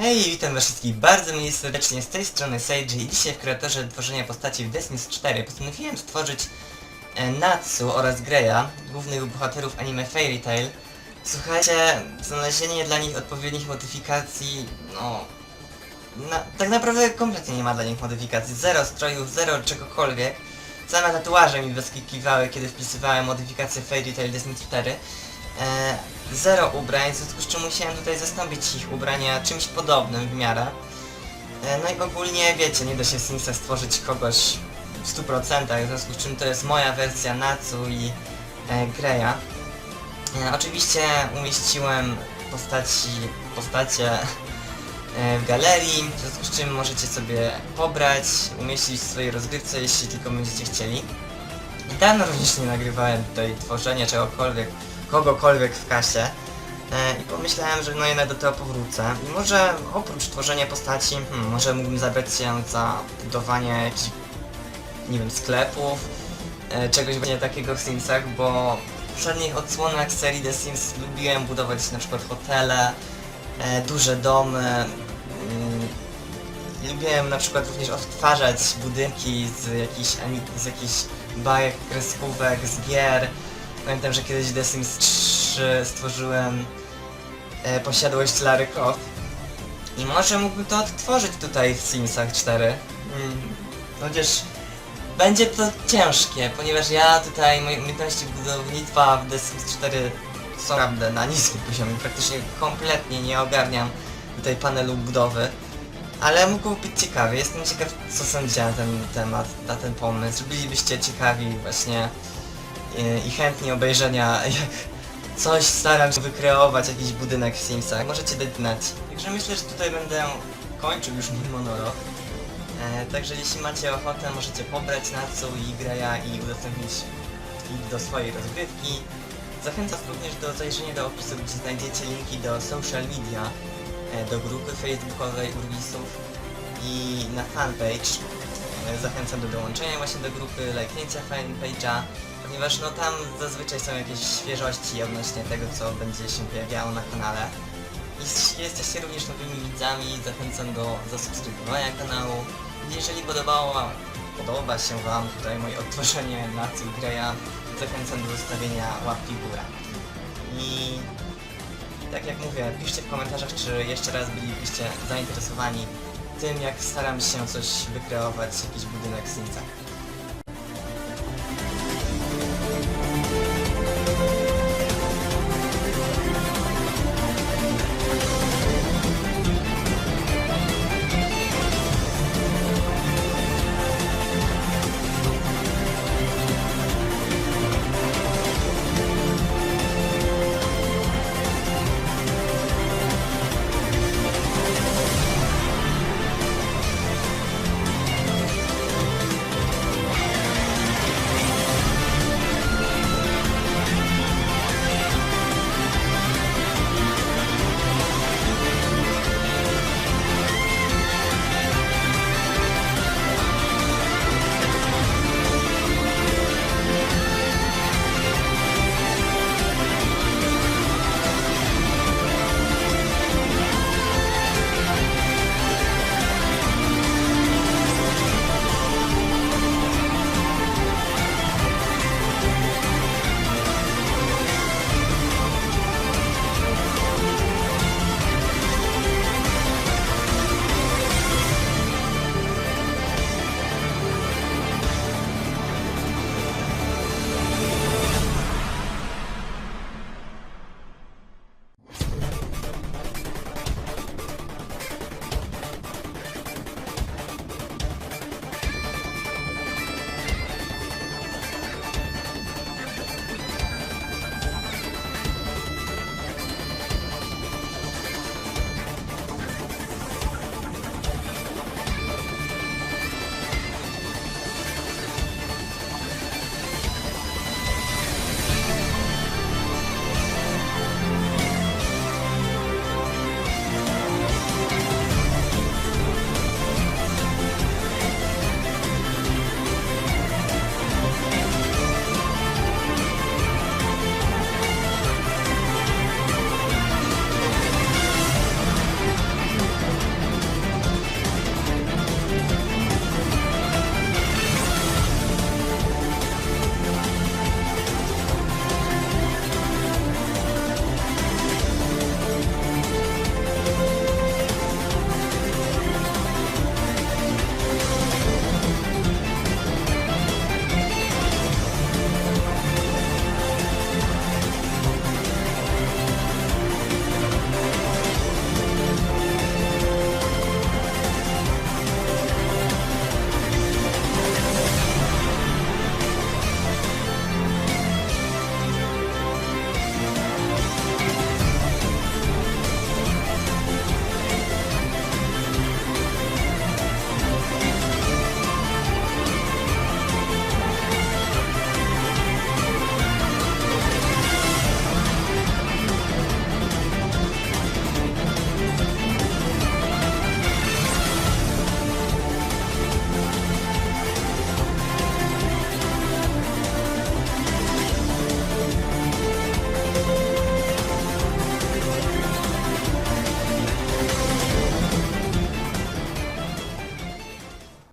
Hej, witam was wszystkich bardzo mniej serdecznie z tej strony Seiji i dzisiaj w kreatorze tworzenia postaci w Sims 4 postanowiłem stworzyć e, Natsu oraz Greya, głównych bohaterów anime Fairy Tail. Słuchajcie, znalezienie dla nich odpowiednich modyfikacji, no... Na, tak naprawdę kompletnie nie ma dla nich modyfikacji, zero strojów, zero czegokolwiek. Same tatuaże mi wyskakiwały, kiedy wpisywałem modyfikację Fairy Tail Sims 4. E, zero ubrań, w związku z czym musiałem tutaj zastąpić ich ubrania czymś podobnym w miarę. E, no i ogólnie wiecie, nie da się w Simsach stworzyć kogoś w 100%, w związku z czym to jest moja wersja Natsu i e, Greya. E, oczywiście umieściłem postaci, postacie e, w galerii, w związku z czym możecie sobie pobrać, umieścić w swojej rozgrywce, jeśli tylko będziecie chcieli. I dawno również nie nagrywałem tutaj tworzenia czegokolwiek, kogokolwiek w kasie. E, I pomyślałem, że no jednak do tego powrócę. I może oprócz tworzenia postaci, hmm, może mógłbym zabrać się za budowanie jakichś, nie wiem, sklepów, e, czegoś właśnie takiego w Simsach, bo w poprzednich odsłonach serii The Sims lubiłem budować na przykład hotele, e, duże domy. mm, Lubiłem na przykład również odtwarzać budynki z jakichś, z jakichś bajek, kreskówek, z gier. Pamiętam, że kiedyś The Sims 3 stworzyłem e, posiadłość Lara Croft. I może mógłbym to odtworzyć tutaj w Simsach 4. Mm, chociaż będzie to ciężkie, ponieważ ja tutaj, moje umiejętności budownictwa w The Sims 4 są naprawdę na niskim poziomie. Praktycznie kompletnie nie ogarniam tutaj panelu budowy. Ale mógł być ciekawy. Jestem ciekaw, co sądzicie na ten temat, na ten pomysł. Bylibyście ciekawi właśnie i chętni obejrzenia, coś staram się wykreować, jakiś budynek w Simsach. Możecie dać znać. Także myślę, że tutaj będę kończył już mój monolog. E, także jeśli macie ochotę, możecie pobrać Natsu i Greya i udostępnić ich do swojej rozgrywki. Zachęcam również do zajrzenia do opisu, gdzie znajdziecie linki do social media, e, do grupy facebookowej Urwisów i na fanpage. E, Zachęcam do dołączenia właśnie do grupy, lajknięcia fanpage'a, ponieważ no tam zazwyczaj są jakieś świeżości odnośnie tego, co będzie się pojawiało na kanale. Jeśli jesteście również nowymi widzami, zachęcam do zasubskrybowania kanału. Jeżeli podobało, podoba się Wam tutaj moje odtworzenie Natsu i Greya, zachęcam do zostawienia łapki w górę. I tak jak mówię, piszcie w komentarzach, czy jeszcze raz bylibyście zainteresowani tym, jak staram się coś wykreować, jakiś budynek w Simsach.